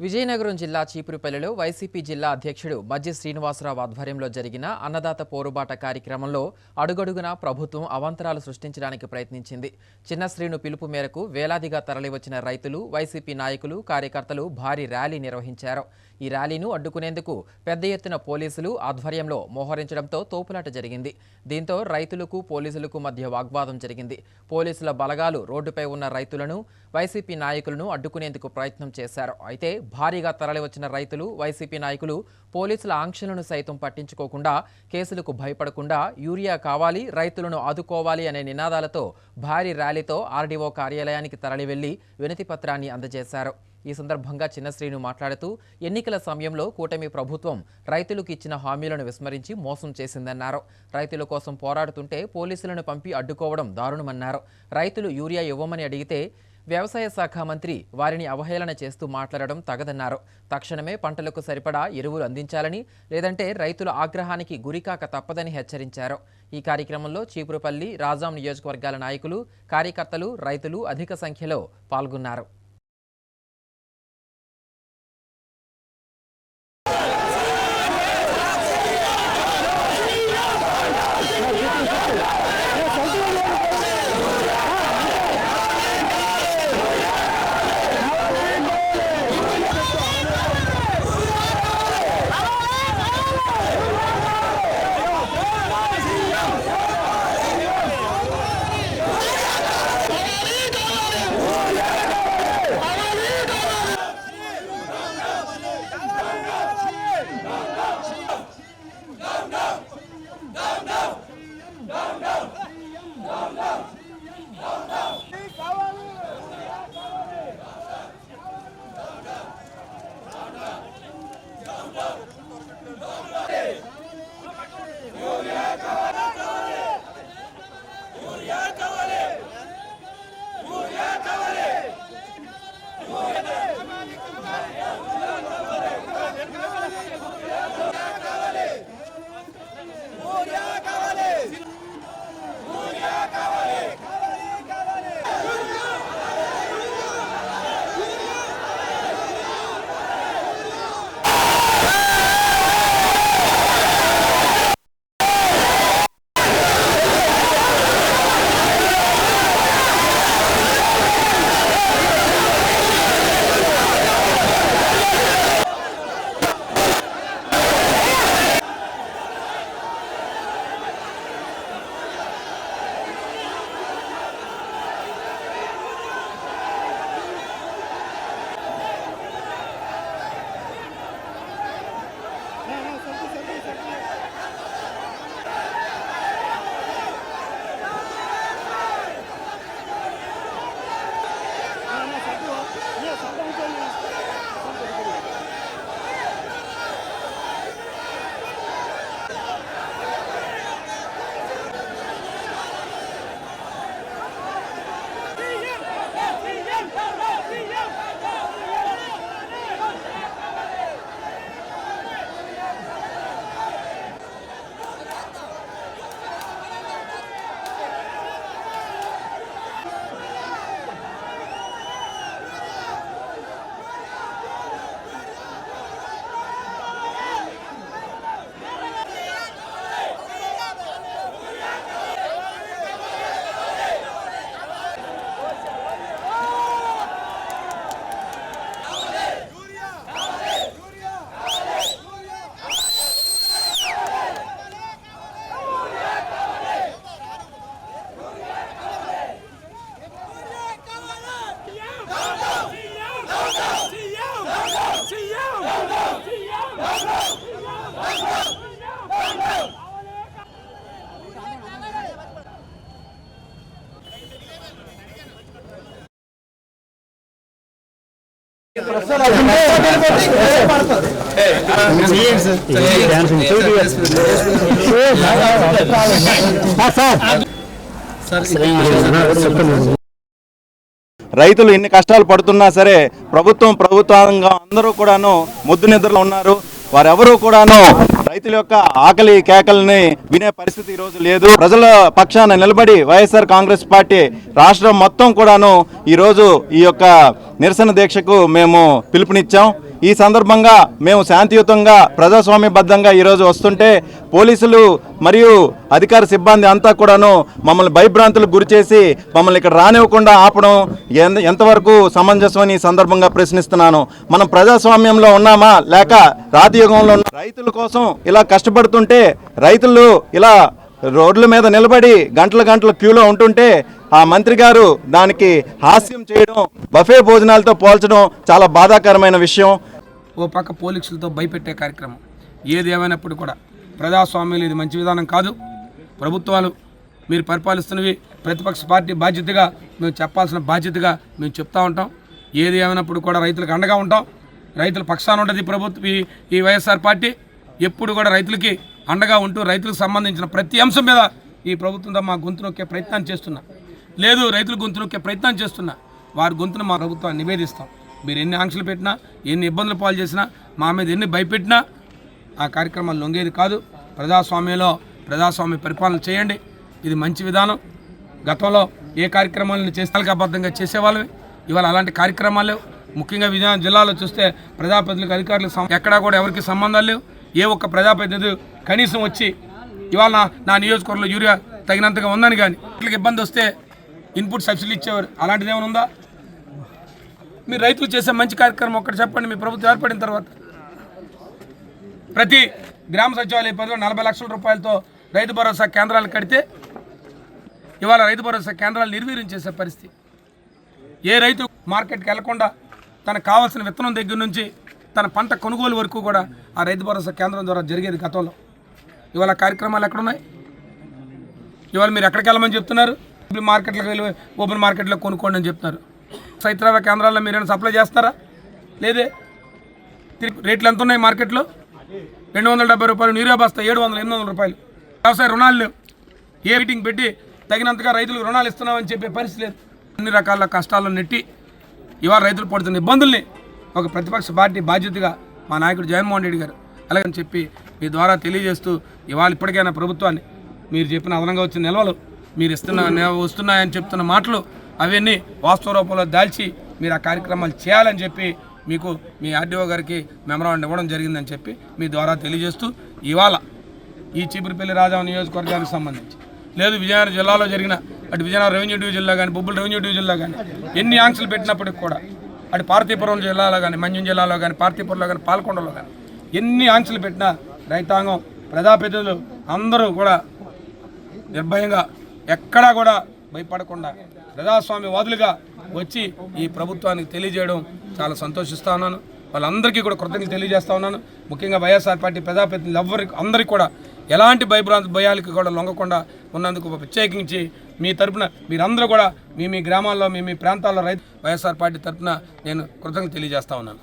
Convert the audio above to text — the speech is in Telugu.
విజయనగరం జిల్లా చీపురుపల్లిలో వైసీపీ జిల్లా అధ్యక్షుడు మజ్జి శ్రీనివాసరావు ఆధ్వర్యంలో జరిగిన అన్నదాత పోరుబాట కార్యక్రమంలో అడుగడుగునా ప్రభుత్వం అవాంతరాలు సృష్టించడానికి ప్రయత్నించింది. చిన్న శ్రీను పిలుపు మేరకు వేలాదిగా తరలివచ్చిన రైతులు వైసీపీ నాయకులు కార్యకర్తలు భారీ ర్యాలీ నిర్వహించారు. ఈ ర్యాలీను అడ్డుకునేందుకు పెద్ద ఎత్తున పోలీసులు ఆధ్వర్యంలో మోహరించడంతో తోపులాట జరిగింది. దీంతో రైతులకు పోలీసులకు మధ్య వాగ్వాదం జరిగింది. పోలీసుల బలగాలు రోడ్డుపై ఉన్న రైతులను వైసీపీ నాయకులను అడ్డుకునేందుకు ప్రయత్నం చేశారు. అయితే భారీగా తరలివచ్చిన రైతులు వైసీపీ నాయకులు పోలీసుల ఆంక్షలను సైతం పట్టించుకోకుండా కేసులకు భయపడకుండా యూరియా కావాలి రైతులను ఆదుకోవాలి అనే నినాదాలతో భారీ ర్యాలీతో ఆర్డీఓ కార్యాలయానికి తరలి వెళ్ళి వినతి పత్రాన్ని అందజేశారు. ఈ సందర్భంగా చిన్నశ్రీను మాట్లాడుతూ ఎన్నికల సమయంలో కూటమి ప్రభుత్వం రైతులకు ఇచ్చిన హామీలను విస్మరించి మోసం చేసిందన్నారు. రైతుల కోసం పోరాడుతుంటే పోలీసులను పంపి అడ్డుకోవడం దారుణమన్నారు. రైతులు యూరియా ఇవ్వమని అడిగితే వ్యవసాయ శాఖ మంత్రి వారిని అవహేళన చేస్తూ మాట్లాడడం తగదన్నారు. తక్షణమే పంటలకు సరిపడా ఎరువులు అందించాలని లేదంటే రైతుల ఆగ్రహానికి గురికాక తప్పదని హెచ్చరించారు. ఈ కార్యక్రమంలో చీపురుపల్లి రాజాం నియోజకవర్గాల నాయకులు కార్యకర్తలు రైతులు అధిక సంఖ్యలో పాల్గొన్నారు. రైతులు ఎన్ని కష్టాలు పడుతున్నా సరే ప్రభుత్వం ప్రభుత్వంగా అందరూ కూడాను ముద్దు నిద్రలో ఉన్నారు. వారెవరూ కూడాను రైతుల యొక్క ఆకలి కేకల్ని వినే పరిస్థితి ఈ రోజు లేదు. ప్రజల పక్షాన నిలబడి వైఎస్ఆర్ కాంగ్రెస్ పార్టీ రాష్ట్రం మొత్తం కూడాను ఈరోజు ఈ యొక్క నిరసన దీక్షకు మేము పిలుపునిచ్చాం. ఈ సందర్భంగా మేము శాంతియుతంగా ప్రజాస్వామ్యబద్ధంగా ఈరోజు వస్తుంటే పోలీసులు మరియు అధికార సిబ్బంది అంతా కూడాను మమ్మల్ని భయభ్రాంతులకు గురిచేసి మమ్మల్ని ఇక్కడ రానివ్వకుండా ఆపడం ఎంత- ఎంతవరకు సమంజసం అని సందర్భంగా ప్రశ్నిస్తున్నాను. మనం ప్రజాస్వామ్యంలో ఉన్నామా? లేక రాతియుగంలో ఉన్న రైతుల కోసం ఇలా కష్టపడుతుంటే రైతులు ఇలా రోడ్ల మీద నిలబడి గంటల గంటల క్యూలో ఉంటుంటే ఆ మంత్రి గారు దానికి హాస్యం చేయడం బఫే భోజనాలతో పోల్చడం చాలా బాధాకరమైన విషయం. ఓ పక్క పోలీసులతో భయపెట్టే కార్యక్రమం. ఏది ఏమైనప్పుడు కూడా ప్రజాస్వామ్యం ఇది మంచి విధానం కాదు. ప్రభుత్వాలు మీరు పరిపాలిస్తున్నవి ప్రతిపక్ష పార్టీ బాధ్యతగా మేము చెప్పాల్సిన బాధ్యతగా మేము చెప్తా ఉంటాం. ఏది ఏమైనప్పుడు కూడా రైతులకు అండగా ఉంటాం. రైతుల పక్షాన ఉంటుంది ప్రభుత్వం ఈ ఈ వైఎస్ఆర్ పార్టీ. ఎప్పుడు కూడా రైతులకి అండగా ఉంటూ రైతులకు సంబంధించిన ప్రతి అంశం మీద ఈ ప్రభుత్వంతో మా గొంతు నొక్కే ప్రయత్నం చేస్తున్నా. లేదు రైతులు గొంతు నొక్కే ప్రయత్నం చేస్తున్నా. వారి గొంతును మా ప్రభుత్వాన్ని నివేదిస్తాం. మీరు ఎన్ని ఆంక్షలు పెట్టినా ఎన్ని ఇబ్బందులు పాలు చేసినా మా మీద ఎన్ని భయపెట్టినా ఆ కార్యక్రమాలు లొంగేది కాదు. ప్రజాస్వామ్యంలో ప్రజాస్వామ్య పరిపాలన చేయండి. ఇది మంచి విధానం. గతంలో ఏ కార్యక్రమాలను చేస్తాలకబద్ధంగా చేసేవాళ్ళమే ఇవాళ అలాంటి కార్యక్రమాలు లేవు. ముఖ్యంగా విజయనగరం జిల్లాలో చూస్తే ప్రజాప్రతినిధులకు అధికారులకు ఎక్కడా కూడా ఎవరికి సంబంధాలు లేవు. ఏ ఒక్క ప్రజాప్రతినిధి కనీసం వచ్చి ఇవాళ నా నియోజకవర్గంలో యూరియా తగినంతగా ఉందని కానీ ఇబ్బంది వస్తే ఇన్పుట్ సబ్సిడీ ఇచ్చేవారు. అలాంటిది ఏమైనా ఉందా? మీరు రైతులు చేసే మంచి కార్యక్రమం ఒక్కటి చెప్పండి మీ ప్రభుత్వం ఏర్పడిన తర్వాత. ప్రతి గ్రామ సచివాలయ పరిధిలో నలభై లక్షల రూపాయలతో రైతు భరోసా కేంద్రాలు కడితే ఇవాళ రైతు భరోసా కేంద్రాలు నిర్వీర్యం చేసే పరిస్థితి. ఏ రైతు మార్కెట్కి వెళ్ళకుండా తనకు కావాల్సిన విత్తనం దగ్గర నుంచి తన పంట కొనుగోలు వరకు కూడా ఆ రైతు భరోసా కేంద్రం ద్వారా జరిగేది గతంలో. ఇవాళ కార్యక్రమాలు ఎక్కడున్నాయి? ఇవాళ మీరు ఎక్కడికి వెళ్ళమని చెప్తున్నారు? మార్కెట్లకు వెళ్ళి ఓపెన్ మార్కెట్లో కొనుక్కోండి అని చెప్తున్నారు. సైత్రావ కేంద్రాల్లో మీరేమైనా సప్లై చేస్తారా? లేదే? తిరిగి రేట్లు ఎంత ఉన్నాయి మార్కెట్లో? రెండు వందల డెబ్బై రూపాయలు నీరే బస్తా ఏడు వందల ఎనిమిది వందల రూపాయలు. వ్యవసాయ రుణాలు లేవు. ఏ మీటింగ్ పెట్టి తగినంతగా రైతులకు రుణాలు ఇస్తున్నామని చెప్పే పరిస్థితి లేదు. అన్ని రకాల కష్టాలను నెట్టి ఇవాళ రైతులు పడుతున్న ఇబ్బందుల్ని ఒక ప్రతిపక్ష పార్టీ బాధ్యతగా మా నాయకుడు జగన్మోహన్ రెడ్డి గారు అలాగని చెప్పి మీ ద్వారా తెలియజేస్తూ ఇవాళ ఇప్పటికైనా ప్రభుత్వాన్ని మీరు చెప్పిన అదనంగా వచ్చిన నిల్వలు మీరు ఇస్తున్న వస్తున్నాయని చెప్తున్న మాటలు అవన్నీ వాస్తవ రూపంలో దాల్చి మీరు ఆ కార్యక్రమాలు చేయాలని చెప్పి మీకు మీ ఆర్డీఓ గారికి మెమరాండం ఇవ్వడం జరిగిందని చెప్పి మీ ద్వారా తెలియజేస్తూ ఇవాళ ఈ చీపురుపల్లి రాజా నియోజకవర్గానికి సంబంధించి లేదు విజయనగరం జిల్లాలో జరిగిన అటు విజయనగరం రెవెన్యూ డివిజన్లో కానీ బొబ్బుల రెవెన్యూ డివిజన్లో కానీ ఎన్ని ఆంక్షలు పెట్టినప్పటికి కూడా అటు పార్తీపురం జిల్లాలో కానీ మంజం జిల్లాలో కానీ పార్తీపురంలో కానీ పాల్కొండలో కానీ ఎన్ని ఆంక్షలు పెట్టినా రైతాంగం ప్రజాప్రతినిధులు అందరూ కూడా నిర్భయంగా ఎక్కడా కూడా భయపడకుండా ప్రజాస్వామ్యవాదులుగా వచ్చి ఈ ప్రభుత్వానికి తెలియజేయడం చాలా సంతోషిస్తా ఉన్నాను. వాళ్ళందరికీ కూడా కృతజ్ఞతలు తెలియజేస్తా ఉన్నాను. ముఖ్యంగా వైఎస్ఆర్ పార్టీ ప్రజాప్రతినిధులు ఎవరికి అందరికీ కూడా ఎలాంటి భయభ్రాంతి భయాలకి కూడా లొంగకుండా ఉన్నందుకు ప్రత్యేకించి మీ తరపున మీరందరూ కూడా మీ మీ గ్రామాల్లో మీ మీ ప్రాంతాల్లో రైతు వైఎస్ఆర్ పార్టీ తరపున నేను కృతజ్ఞతలు తెలియజేస్తా ఉన్నాను.